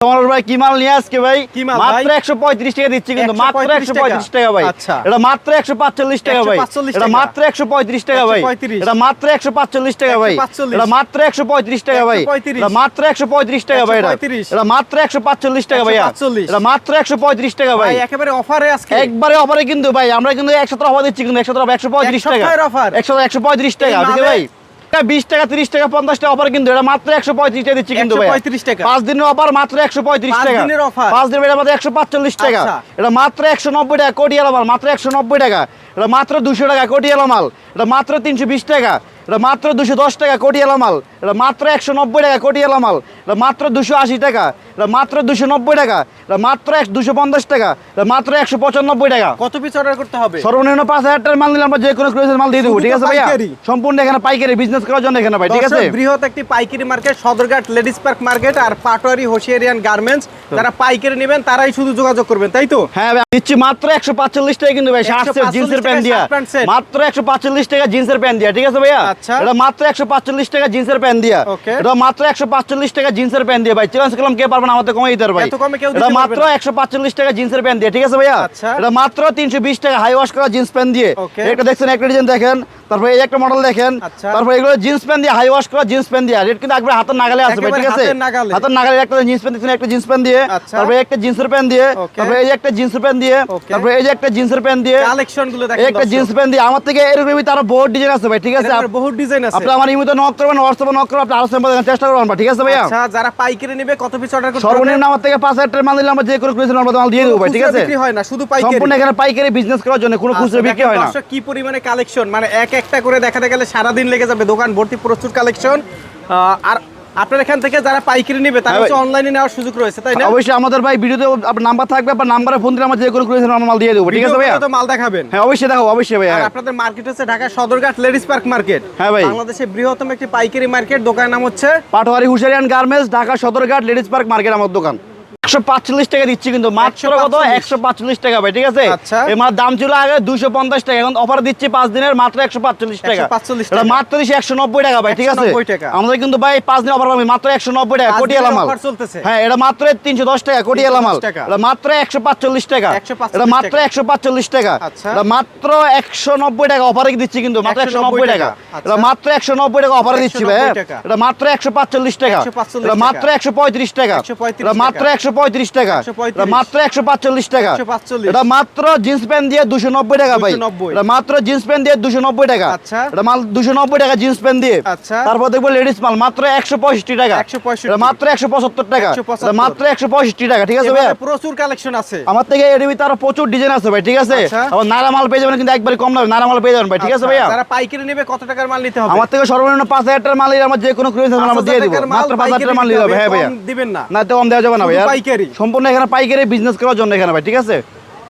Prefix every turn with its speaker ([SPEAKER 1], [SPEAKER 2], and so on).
[SPEAKER 1] তোমার ভাই কি মাল নিয়ে আজকে ভাই?
[SPEAKER 2] ভাই?
[SPEAKER 1] মাত্র একশো পঁয়ত্রিশ টাকা দিচ্ছি কিন্তু মাত্র একশো পঁয়ত্রিশ টাকা ভাই।
[SPEAKER 2] আচ্ছা।
[SPEAKER 1] এটা মাত্র একশো পাঁচচল্লিশ টাকা ভাই। এটা মাত্র একশো পঁয়ত্রিশ টাকা ভাই। এটা মাত্র একশো পাঁচচল্লিশ টাকা ভাই। এটা মাত্র একশো পঁয়ত্রিশ টাকা ভাই। এটা মাত্র একশো পঁয়ত্রিশ টাকা ভাই এটা। মাত্র একশো পাঁচচল্লিশ টাকা ভাইয়া
[SPEAKER 2] 145
[SPEAKER 1] এটা মাত্র একশো পঁয়ত্রিশ টাকা ভাই।
[SPEAKER 2] ভাই একেবারে অফারে আজকে।
[SPEAKER 1] একবারে অফারে কিন্তু ভাই। আমরা কিন্তু একশো অফার দিচ্ছি কিন্তু একশো একশো পঁয়ত্রিশ টাকা। একশো একশো পঁয়ত্রিশ টাকা ঠিক আছে ভাই? এটা বিশ টাকা তিরিশ টাকা পঞ্চাশ টাকা অফার কিন্তু এটা মাত্র একশো পঁয়ত্রিশ টাকা দিচ্ছি কিন্তু ভাই
[SPEAKER 2] 135 টাকা।
[SPEAKER 1] পাঁচ দিনের অফার মাত্র একশো পঁয়ত্রিশ টাকা। পাঁচ দিনের এটা মাত্র একশো পাঁচচল্লিশ টাকা।
[SPEAKER 2] আচ্ছা।
[SPEAKER 1] এটা মাত্র একশো নব্বই টাকা কোটি মাল মাত্র একশো নব্বই টাকা। এটা মাত্র দুশো টাকা কোটি মাল। এটা মাত্র তিনশো বিশ টাকা। এটা মাত্র দুশো দশ টাকা কোটি এলামাল এটা মাত্র একশো নব্বই টাকা কোটি এলামাল এটা মাত্র দুশো আশি টাকা। এটা মাত্র দুশো নব্বই টাকা। এটা মাত্র এক দুশো পঞ্চাশ টাকা। এটা মাত্র একশো পঁচানব্বই টাকা।
[SPEAKER 2] কত পিস অর্ডার করতে হবে?
[SPEAKER 1] সর্বনিম্ন পাঁচ হাজার টাকার মাল নিলে আমরা যে কোনো ক্রয়েছের মাল দিয়ে দেবো ঠিক আছে ভাইয়া? সম্পূর্ণ এখানে পাইকারি বিজনেস করার জন্য এখানে ভাই ঠিক আছে?
[SPEAKER 2] বৃহৎ একটি পাইকারি market Sadarghat ladies park market আর পাটোয়ারি হোশিয়ারিয়ান গার্মেন্টস যারা পাইকারি নেবেন তারাই শুধু যোগাযোগ করবেন তাই তো?
[SPEAKER 1] হ্যাঁ ভাই দিচ্ছি মাত্র একশো পাঁচচল্লিশ টাকা কিন্তু ভাই শার্ট সেট
[SPEAKER 2] 145
[SPEAKER 1] জিন্সের প্যান্ট দিয়া। মাত্র একশো পাঁচচল্লিশ টাকা জিন্সের প্যান্ট দিয়া ঠিক আছে ভাইয়া?
[SPEAKER 2] আচ্ছা।
[SPEAKER 1] এটা মাত্র একশো পাঁচচল্লিশ টাকা জিন্সের প্যান্ট দিয়া। এটা মাত্র একশো পাঁচচল্লিশ টাকা জিন্সের প্যান্ট দিয়ে ভাই। চ্যালেঞ্জ কলম কে পারবেন আমাদের কমে দিতে ভাই।
[SPEAKER 2] এত কমে কেউ
[SPEAKER 1] এটা মাত্র
[SPEAKER 2] না।
[SPEAKER 1] একশো পাঁচচল্লিশ টাকা জিন্সের প্যান্ট দিয়ে ঠিক আছে ভাইয়া?
[SPEAKER 2] আচ্ছা।
[SPEAKER 1] এটা মাত্র তিনশো বিশ টাকা হাই ওয়াশ করা জিন্স প্যান্ট দিয়ে।
[SPEAKER 2] এটা
[SPEAKER 1] একটা দেখছেন একটা ডিজাইন দেখেন। তারপরে এই একটা মডেল দেখেন
[SPEAKER 2] আচ্ছা।
[SPEAKER 1] তারপরে এগুলো জিন্স প্যান্ট দিয়ে হাই ওয়াশ করা জিন্স প্যান্ট দিয়ে। রেট কিন্তু একবার হাতের নাগালে ভাই
[SPEAKER 2] একেবারে
[SPEAKER 1] ঠিক আছে?
[SPEAKER 2] হাতের নাগালে।
[SPEAKER 1] একটা জিন্স প্যান্ট দেখছেন একটা জিন্স প্যান্ট দিয়ে।
[SPEAKER 2] আচ্ছা।
[SPEAKER 1] তারপরে একটা জিন্সের প্যান্ট দিয়ে. তারপরে এই একটা জিন্সের প্যান্ট দিয়ে. তারপরে এই যে একটা জিন্সের প্যান্ট দিয়ে কালেকশনগুলো
[SPEAKER 2] দেখেন
[SPEAKER 1] একটা জিন্স প্যান্ট দিয়ে। আমার থেকে এরকমই তার বহুত ডিজাইন আছে ভাই ঠিক আছে?
[SPEAKER 2] এরকম বহুত ডিজাইন আছে।
[SPEAKER 1] আপনি আমার ইমোতে নক করবেন হোয়াটসঅ্যাপে নক করবেন আপনি আরও স্যাম্পল দেখার চেষ্টা করবেন ঠিক আছে ভাইয়া?
[SPEAKER 2] আচ্ছা যারা পাইকারি নেবে কত পিস অর্ডার করতে
[SPEAKER 1] সর্বনিম্ন আমার থেকে পাঁচ হাজার টাকার মাল দিলে আমরা যে কোনো ক্রেসের মাল দিয়ে দেবো ভাই ঠিক আছে?
[SPEAKER 2] বিক্রি হয় না শুধু পাইকারি।
[SPEAKER 1] সম্পূর্ণ এখানে পাইকারি বিজনেস করার জন্য কোনো খুচরো
[SPEAKER 2] আচ্ছা,
[SPEAKER 1] বিক্রি হয় না।
[SPEAKER 2] কি পরিমাণে কালেকশন মানে এক একটা করে দেখাতে গেলে সারা দিন লেগে যাবে। দোকান ভর্তি প্রচুর কালেকশন আর আপনার এখান থেকে যারা পাইকারি নেবে তারা
[SPEAKER 1] হ্যাঁ
[SPEAKER 2] হচ্ছে অনলাইনে নেওয়ার সুযোগ রয়েছে তাই না?
[SPEAKER 1] অবশ্যই আমাদের ভাই ভিডিওতে আপনার নাম্বার থাকবে আপনার নাম্বারে ফোন দিলে আমরা যে কোনো ক্রেসের মাল দিয়ে দেবো ঠিক আছে
[SPEAKER 2] ভাই তো মাল দেখাবেন।
[SPEAKER 1] হ্যাঁ অবশ্যই দেখো অবশ্যই ভাই
[SPEAKER 2] আর আপনাদের মার্কেট হচ্ছে Dhaka Sadarghat ladies park market
[SPEAKER 1] হ্যাঁ ভাই।
[SPEAKER 2] বাংলাদেশের বৃহত্তম একটি পাইকারি মার্কেট দোকানের নাম হচ্ছে
[SPEAKER 1] Patwari হুশারিয়ান garments Dhaka Sadarghat ladies park market আমার দোকান। একশো পাঁচচল্লিশ টাকা দিচ্ছি কিন্তু মাত্র কত? একশো পাঁচচল্লিশ। টাকা ভাই ঠিক আছে?
[SPEAKER 2] আচ্ছা।
[SPEAKER 1] দাম ছিল আগে দুশো পঞ্চাশ টাকা এখন অফার দিচ্ছি পাঁচ দিনের মাত্র একশো পাঁচচল্লিশ টাকা।
[SPEAKER 2] 145
[SPEAKER 1] এটা
[SPEAKER 2] টাকা।
[SPEAKER 1] মাত্র দিচ্ছি একশো নব্বই টাকা ভাই ঠিক আছে? আমাদের কিন্তু ভাই পাঁচ দিন অফার মাত্র একশো নব্বই টাকা কোটি এলামাল হ্যাঁ এটা মাত্র তিনশো দশ টাকা কোটি
[SPEAKER 2] 310
[SPEAKER 1] এলামাল এটা মাত্র একশো পাঁচচল্লিশ টাকা। এটা মাত্র একশো পাঁচচল্লিশ টাকা।
[SPEAKER 2] আচ্ছা।
[SPEAKER 1] এটা মাত্র একশো নব্বই টাকা অফারে দিচ্ছি কিন্তু মাত্র একশো নব্বই টাকা। এটা। মাত্র একশো নব্বই টাকা অফারে দিচ্ছি ভাই এটা মাত্র একশো পাঁচচল্লিশ টাকা। এটা মাত্র একশো পঁয়ত্রিশ টাকা। এটা মাত্র একশো পঁয়ত্রিশ টাকা। মাত্র একশো পাঁচচল্লিশ টাকা। এটা মাত্র জিন্স প্যান্ট দিয়ে দুশো নব্বই টাকা ভাই। এটা মাত্র জিন্স প্যান্ট দিয়ে দুশো নব্বই টাকা।
[SPEAKER 2] আচ্ছা।
[SPEAKER 1] এটা মাল দুশো নব্বই টাকা জিন্স প্যান্ট দিয়ে।
[SPEAKER 2] আচ্ছা।
[SPEAKER 1] তারপর দেখব লেডিস মাল মাত্র একশো পঁয়ষট্টি টাকা।
[SPEAKER 2] 165
[SPEAKER 1] মাত্র একশো পঁচাত্তর টাকা। মাত্র একশো পঁয়ষট্টি টাকা ঠিক আছে ভাই?
[SPEAKER 2] প্রচুর কালেকশন আছে।
[SPEAKER 1] আমার থেকে এর ভিতরে আরও প্রচুর ডিজাইন আছে ভাই ঠিক আছে?
[SPEAKER 2] আচ্ছা।
[SPEAKER 1] আবার নারা মাল পেয়ে যাবেন কিন্তু একবারে কম দামে নারা মাল পেয়ে যাবেন ভাই ঠিক আছে ভাইয়া?
[SPEAKER 2] যারা পাইকারি নেবে কত টাকার মাল নিতে হবে?
[SPEAKER 1] আমার থেকে সর্বনিম্ন পাঁচ হাজার টাকার মাল আমার যে কোনো ক্রেজ আমরা দিয়ে দিব। মাত্র পাঁচ হাজার টাকার মাল নিতে হবে হ্যাঁ ভাইয়া।
[SPEAKER 2] দিবেন না।
[SPEAKER 1] না তো কম দেওয়া যাবে না ভাইয়া।
[SPEAKER 2] পাইকারি।
[SPEAKER 1] সম্পূর্ণ এখানে পাইকারি বিজনেস করার জন্য এখানে ভাই ঠিক আছে